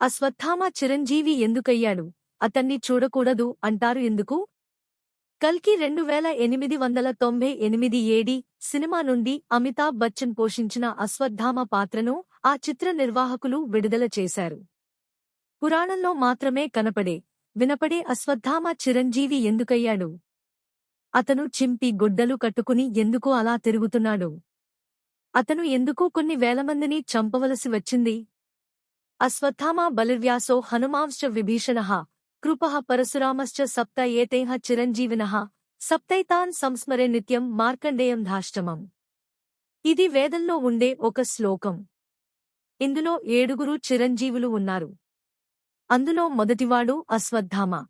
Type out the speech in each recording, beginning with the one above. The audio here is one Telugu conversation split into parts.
అశ్వత్థామ చిరంజీవి ఎందుకయ్యాడు? అతన్ని చూడకూడదు అంటారు ఎందుకు? కల్కి రెండు వేల ఎనిమిది వందల తొంభై ఎనిమిది ఏడి సినిమా నుండి అమితాబ్ బచ్చన్ పోషించిన అశ్వత్థామ పాత్రను ఆ చిత్ర నిర్వాహకులు విడుదల చేశారు. పురాణంలో మాత్రమే కనపడే వినపడే అశ్వత్థామ చిరంజీవి ఎందుకయ్యాడు? అతను చింపి గుడ్డలు కట్టుకుని ఎందుకు అలా తిరుగుతున్నాడు? అతను ఎందుకు కొన్ని వేలమందిని చంపవలసి వచ్చింది? అశ్వత్థామ బలిర్వ్యాసో హనుమాంశ్చ విభీషణః కృప పరశురామశ్చ సప్త ఏతైః చిరంజీవినః సప్తైతాన్ సంస్మరే నిత్యం మార్కండేయం ధాష్టమం. ఇది వేదంలో ఉండే ఒక శ్లోకం. ఇందులో ఏడుగురు చిరంజీవులు ఉన్నారు. అందులో మొదటివాడు అశ్వత్థామ.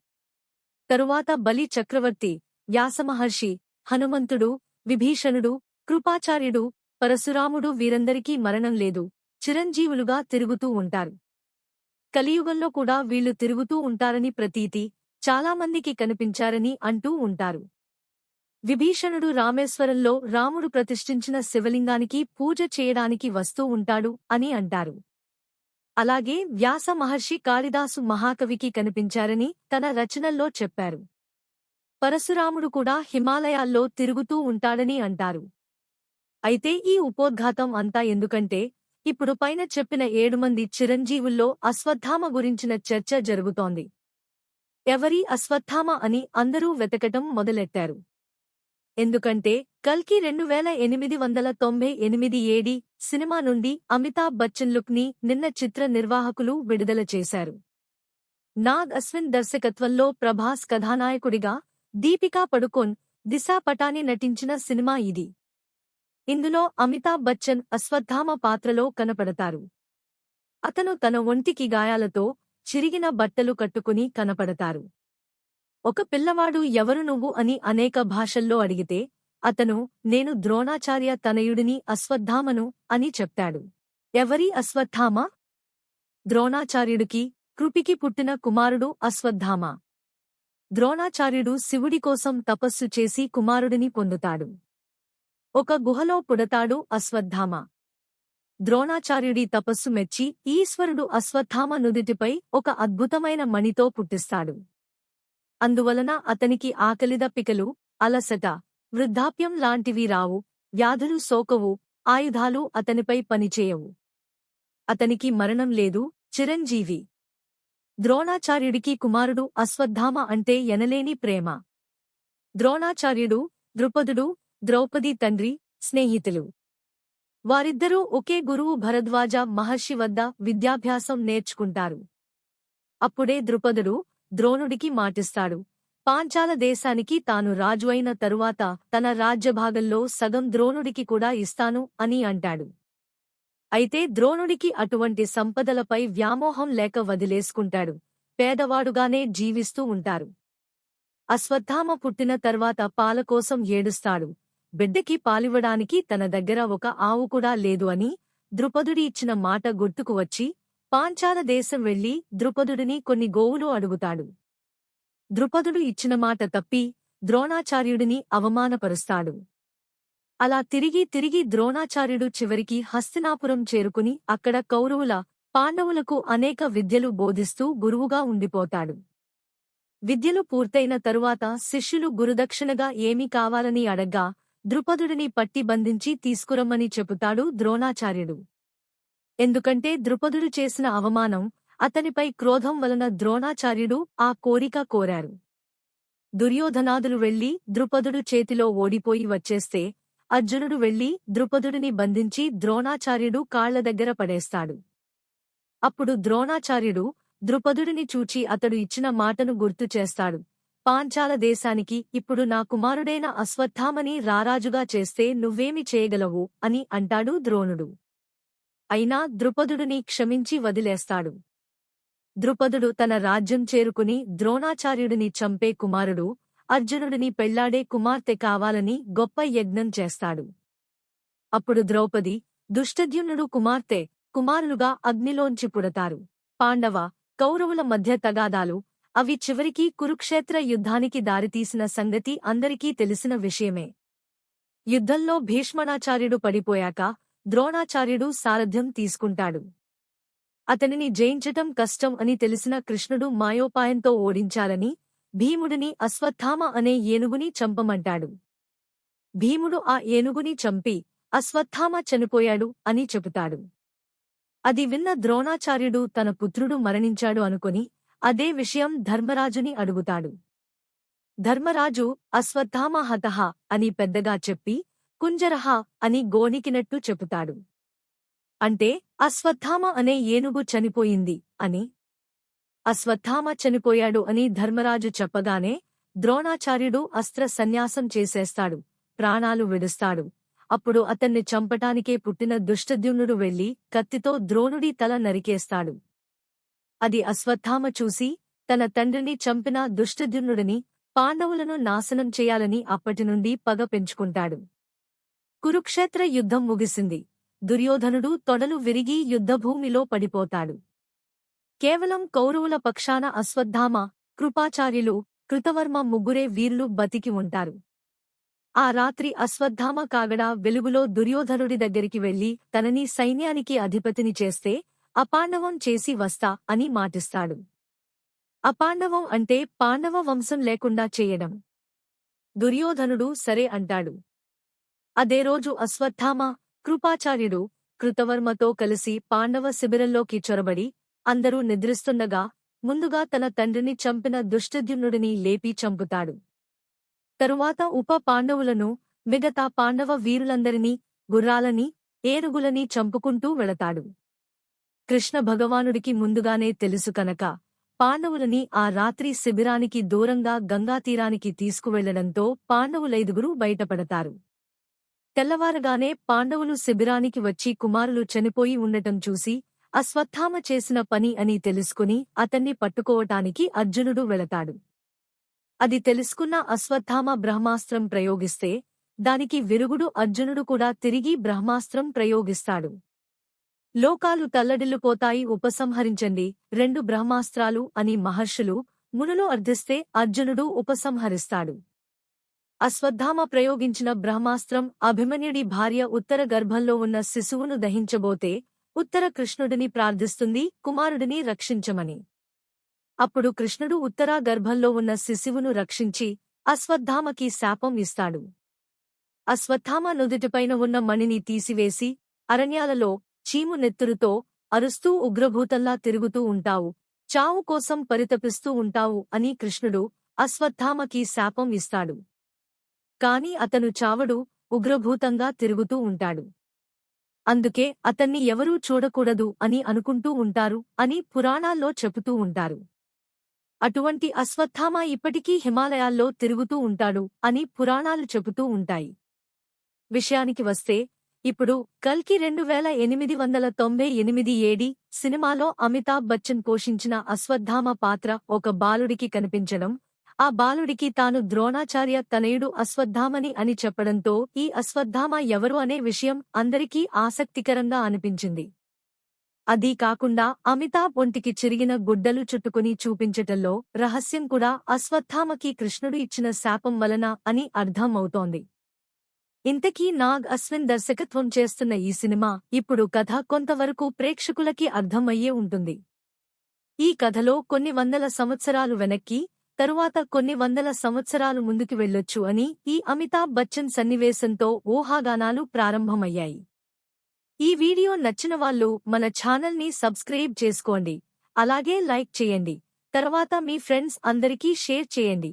తరువాత బలి చక్రవర్తి వ్యాసమహర్షి హనుమంతుడు విభీషణుడు కృపాచార్యుడు పరశురాముడు వీరందరికీ మరణం లేదు చిరంజీవులుగా తిరుగుతూ ఉంటారు. కలియుగంలో కూడా వీళ్ళు తిరుగుతూ ఉంటారని ప్రతీతి చాలామందికి కనిపించారని అంటూ ఉంటారు. విభీషణుడు రామేశ్వరంలో రాముడు ప్రతిష్ఠించిన శివలింగానికి పూజ చేయడానికి వస్తూ ఉంటాడు అని అంటారు. అలాగే వ్యాస మహర్షి కాళిదాసు మహాకవికి కనిపించారని తన రచనల్లో చెప్పారు. పరశురాముడు కూడా హిమాలయాల్లో తిరుగుతూ ఉంటాడని అంటారు. అయితే ఈ ఉపోద్ఘాతం అంతా ఎందుకంటే ఇప్పుడు పైన చెప్పిన ఏడు మంది చిరంజీవుల్లో అశ్వత్థామ గురించిన చర్చ జరుగుతోంది. ఎవరి అశ్వత్థామ అని అందరూ వెతకటం మొదలెట్టారు. ఎందుకంటే కల్కి రెండు వేల ఎనిమిది వందల తొంభై ఎనిమిది ఏడి సినిమా నుండి అమితాబ్ బచ్చన్ లుక్ని నిన్న చిత్ర నిర్వాహకులు విడుదల చేశారు. నాగ్ అశ్విన్ దర్శకత్వంలో ప్రభాస్ కథానాయకుడిగా దీపికా పడుకోన్ దిశా పటాని నటించిన సినిమా ఇది. ఇందులో అమితాబ్ బచ్చన్ అశ్వత్థామ పాత్రలో కనపడతారు. అతను తన ఒంటికి గాయాలతో చిరిగిన బట్టలు కట్టుకుని కనపడతారు. ఒక పిల్లవాడు ఎవరు నువ్వు అని అనేక భాషల్లో అడిగితే అతను నేను ద్రోణాచార్య తనయుడిని అశ్వత్థామను అని చెప్తాడు. ఎవరి అశ్వత్థామ? ద్రోణాచార్యుడికి కృపికి పుట్టిన కుమారుడు అశ్వత్థామ. ద్రోణాచార్యుడు శివుడి కోసం తపస్సు చేసి కుమారుడిని పొందుతాడు. ఒక గుహలో పుడతాడు అశ్వత్థామ. ద్రోణాచార్యుడి తపస్సు మెచ్చి ఈశ్వరుడు అశ్వత్థామ నుదిటిపై ఒక అద్భుతమైన మణితో పుట్టిస్తాడు. అందువలన అతనికి ఆకలిదప్పికలు అలసట వృద్ధాప్యం లాంటివి రావు వ్యాధులు సోకవు ఆయుధాలు అతనిపై పనిచేయవు. అతనికి మరణం లేదు చిరంజీవి. ద్రోణాచార్యుడికి కుమారుడు అశ్వత్థామ అంటే ఎనలేని ప్రేమ. ద్రోణాచార్యుడు ద్రుపదుడు ద్రౌపది తండ్రి స్నేహితులు. వారిద్దరూ ఒకే గురువు భరద్వాజ మహర్షి వద్ద విద్యాభ్యాసం నేర్చుకుంటారు. అప్పుడే ద్రుపదుడు ద్రోణుడికి మాటిస్తాడు. పాంచాల దేశానికి తాను రాజు అయిన తరువాత తన రాజ్యభాగంలో సగం ద్రోణుడికి కూడా ఇస్తాను అని అంటాడు. అయితే ద్రోణుడికి అటువంటి సంపదలపై వ్యామోహం లేక వదిలేసుకుంటాడు. పేదవాడుగానే జీవిస్తూ ఉంటారు. అశ్వత్థామ పుట్టిన తర్వాత పాలకోసం ఏడుస్తాడు. బిడ్డకి పాలివ్వడానికి తన దగ్గర ఒక ఆవు కూడా లేదు అని ద్రుపదుడి ఇచ్చిన మాట గుర్తుకు వచ్చి పాంచాల దేశం వెళ్ళి ద్రుపదుడిని కొన్ని గోవులు అడుగుతాడు. ద్రుపదుడు ఇచ్చిన మాట తప్పి ద్రోణాచార్యుడిని అవమానపరుస్తాడు. అలా తిరిగి తిరిగి ద్రోణాచార్యుడు చివరికి హస్తినాపురం చేరుకుని అక్కడ కౌరవుల పాండవులకు అనేక విద్యలు బోధిస్తూ గురువుగా ఉండిపోతాడు. విద్యలు పూర్తయిన తరువాత శిష్యులు గురుదక్షిణగా ఏమి కావాలని అడగ్గా ద్రుపదుడిని పట్టి బంధించి తీసుకురమ్మని చెబుతాడు ద్రోణాచార్యుడు. ఎందుకంటే ద్రుపదుడు చేసిన అవమానం అతనిపై క్రోధం వలన ద్రోణాచార్యుడు ఆ కోరిక కోరారు. దుర్యోధనాదులు వెళ్ళి ద్రుపదుడు చేతిలో ఓడిపోయి వచ్చేస్తే అర్జునుడు వెళ్ళి ద్రుపదుడిని బంధించి ద్రోణాచార్యుడు కాళ్ళ దగ్గర పడేస్తాడు. అప్పుడు ద్రోణాచార్యుడు ద్రుపదుడిని చూచి అతడు ఇచ్చిన మాటను గుర్తు చేస్తాడు. పాంచాల దేశానికి ఇప్పుడు నా కుమారుడైన అశ్వత్థామని రారాజుగా చేస్తే నువ్వేమి చేయగలవు? అని అంటాడు ద్రోణుడు. అయినా ద్రుపదుడిని క్షమించి వదిలేస్తాడు. ద్రుపదుడు తన రాజ్యం చేరుకుని ద్రోణాచార్యుడిని చంపే కుమారుడు అర్జునుడిని పెళ్ళాడే కుమార్తె కావాలని గొప్ప యజ్ఞం చేస్తాడు. అప్పుడు ద్రౌపది దుష్టద్యుమ్నుడు కుమార్తె కుమారులుగా అగ్నిలోంచి పుడతారు. పాండవ కౌరవుల మధ్య తగాదాలు అవి చివరికి కురుక్షేత్ర యుద్ధానికి దారితీసిన సంగతి అందరికీ తెలిసిన విషయమే. యుద్ధంలో భీష్మణాచార్యుడు పడిపోయాక ద్రోణాచార్యుడు సారథ్యం తీసుకుంటాడు. అతనిని జయించటం కష్టం అని తెలిసిన కృష్ణుడు మాయోపాయంతో ఓడించాలని భీముడిని అశ్వత్థామ అనే ఏనుగుని చంపమంటాడు. భీముడు ఆ ఏనుగుని చంపి అశ్వత్థామ చనిపోయాడు అని చెబుతాడు. అది విన్న ద్రోణాచార్యుడు తన పుత్రుడు మరణించాడు అనుకొని అదే విషయం ధర్మరాజుని అడుగుతాడు. ధర్మరాజు అశ్వత్థామ హతహ అని పెద్దగా చెప్పి కుంజరహ అని గోణికినట్టు చెబుతాడు అంటే అశ్వత్థామ అనే ఏనుగు చనిపోయింది అని. అశ్వత్థామ చనిపోయాడు అని ధర్మరాజు చెప్పగానే ద్రోణాచార్యుడు అస్త్ర సన్యాసం చేసేస్తాడు ప్రాణాలు విడుస్తాడు. అప్పుడు అతన్ని చంపటానికే పుట్టిన దుష్టద్యుమ్నుడు వెళ్ళి కత్తితో ద్రోణుడి తల నరికేస్తాడు. అది అశ్వత్థామ చూసి తన తండ్రిని చంపిన దుష్టద్యుమ్నుడిని పాండవులను నాశనం చేయాలని అప్పటినుండి పగ పెంచుకుంటాడు. కురుక్షేత్ర యుద్ధం ముగిసింది. దుర్యోధనుడు తొడలు విరిగి యుద్ధభూమిలో పడిపోతాడు. కేవలం కౌరవుల పక్షాన అశ్వత్థామ కృపాచార్యులు కృతవర్మ ముగ్గురే వీరులు బతికి ఉంటారు. ఆ రాత్రి అశ్వత్థామ కాగడా వెలుగులో దుర్యోధనుడి దగ్గరికి వెళ్ళి తనని సైన్యానికి అధిపతిని చేస్తే అపాండవం చేసి వస్తా అని మాటిస్తాడు. అపాండవం అంటే పాండవ వంశం లేకుండా చేయడం. దుర్యోధనుడు సరే అంటాడు. అదే రోజు అశ్వత్థామ కృపాచార్యుడు కృతవర్మతో కలిసి పాండవ శిబిరంలోకి చొరబడి అందరూ నిద్రిస్తుండగా ముందుగా తన తండ్రిని చంపిన దుష్టద్యుమ్నుడిని లేపి చంపుతాడు. తరువాత ఉప పాండవులను మిగతా పాండవ వీరులందరినీ గుర్రాలని ఏనుగులని చంపుకుంటూ వెళతాడు. కృష్ణ భగవానుడికి ముందుగానే తెలుసు కనుక పాండవులని ఆ రాత్రి శిబిరానికి దూరంగా గంగాతీరానికి తీసుకువెళ్ళడంతో పాండవులైదుగురు బయటపడతారు. తెల్లవారగానే పాండవులు శిబిరానికి వచ్చి కుమారులు చనిపోయి ఉండటం చూసి అశ్వత్థామ చేసిన పని అని తెలుసుకుని అతన్ని పట్టుకోవటానికి అర్జునుడు వెళతాడు. అది తెలుసుకున్న అశ్వత్థామ బ్రహ్మాస్త్రం ప్రయోగిస్తే దానికి విరుగుడు అర్జునుడు కూడా తిరిగి బ్రహ్మాస్త్రం ప్రయోగిస్తాడు. లోకాలు తల్లడిల్లుపోతాయి ఉపసంహరించండి. రెండు బ్రహ్మాస్త్రాలు అని మహర్షులు మునులు అర్థిస్తే అర్జునుడు ఉపసంహరిస్తాడు. అశ్వత్థామ ప్రయోగించిన బ్రహ్మాస్త్రం అభిమన్యుడి భార్య ఉత్తర గర్భంలో ఉన్న శిశువును దహించబోతే ఉత్తర కృష్ణుడిని ప్రార్థిస్తుంది కుమారుడిని రక్షించమని. అప్పుడు కృష్ణుడు ఉత్తరా గర్భంలో ఉన్న శిశువును రక్షించి అశ్వత్థామకి శాపం ఇస్తాడు. అశ్వత్థామ నుదుటిపైన ఉన్న మణిని తీసివేసి అరణ్యాలలో చీము నెత్తురుతో అరుస్తూ ఉగ్రభూతల్లా తిరుగుతూ ఉంటావు. చావు కోసం పరితపిస్తూ ఉంటావు అని కృష్ణుడు అశ్వత్థామకి శాపం ఇస్తాడు. కాని అతను చావడు ఉగ్రభూతంగా తిరుగుతూ ఉంటాడు. అందుకే అతన్ని ఎవరూ చూడకూడదు అని అనుకుంటూ ఉంటారు అని పురాణాల్లో చెబుతూ ఉంటారు. అటువంటి అశ్వత్థామ ఇప్పటికీ హిమాలయాల్లో తిరుగుతూ ఉంటాడు అని పురాణాలు చెబుతూ ఉంటాయి. విషయానికి వస్తే ఇప్పుడు కల్కి రెండు వేల ఎనిమిది వందల తొంభై ఎనిమిది ఏడి సినిమాలో అమితాబ్ బచ్చన్ పోషించిన అశ్వత్థామ పాత్ర ఒక బాలుడికి కనిపించడం ఆ బాలుడికి తాను ద్రోణాచార్య తనయుడు అశ్వత్థామని అని చెప్పడంతో ఈ అశ్వత్థామ ఎవరు అనే విషయం అందరికీ ఆసక్తికరంగా అనిపించింది. అదీ కాకుండా అమితాబ్ ఒంటికి చిరిగిన గుడ్డలు చుట్టుకుని చూపించటంలో రహస్యం కూడా అశ్వత్థామకి కృష్ణుడు ఇచ్చిన శాపం వలన అని అర్థం అవుతోంది ఇంతకీ నాగ్ అశ్విన్ దర్శకత్వం చేస్తున్న ఈ సినిమా ఇప్పుడు కథ కొంతవరకు ప్రేక్షకులకి అర్థమయ్యే ఉంటుంది. ఈ కథలో కొన్ని వందల సంవత్సరాలు వెనక్కి తరువాత కొన్ని వందల సంవత్సరాలు ముందుకు వెళ్ళొచ్చు అని ఈ అమితాబ్ బచ్చన్ సన్నివేశంతో ఊహాగానాలు ప్రారంభమయ్యాయి. ఈ వీడియో నచ్చిన వాళ్ళు మన ఛానల్ని సబ్స్క్రైబ్ చేసుకోండి. అలాగే లైక్ చేయండి. తర్వాత మీ ఫ్రెండ్స్ అందరికీ షేర్ చేయండి.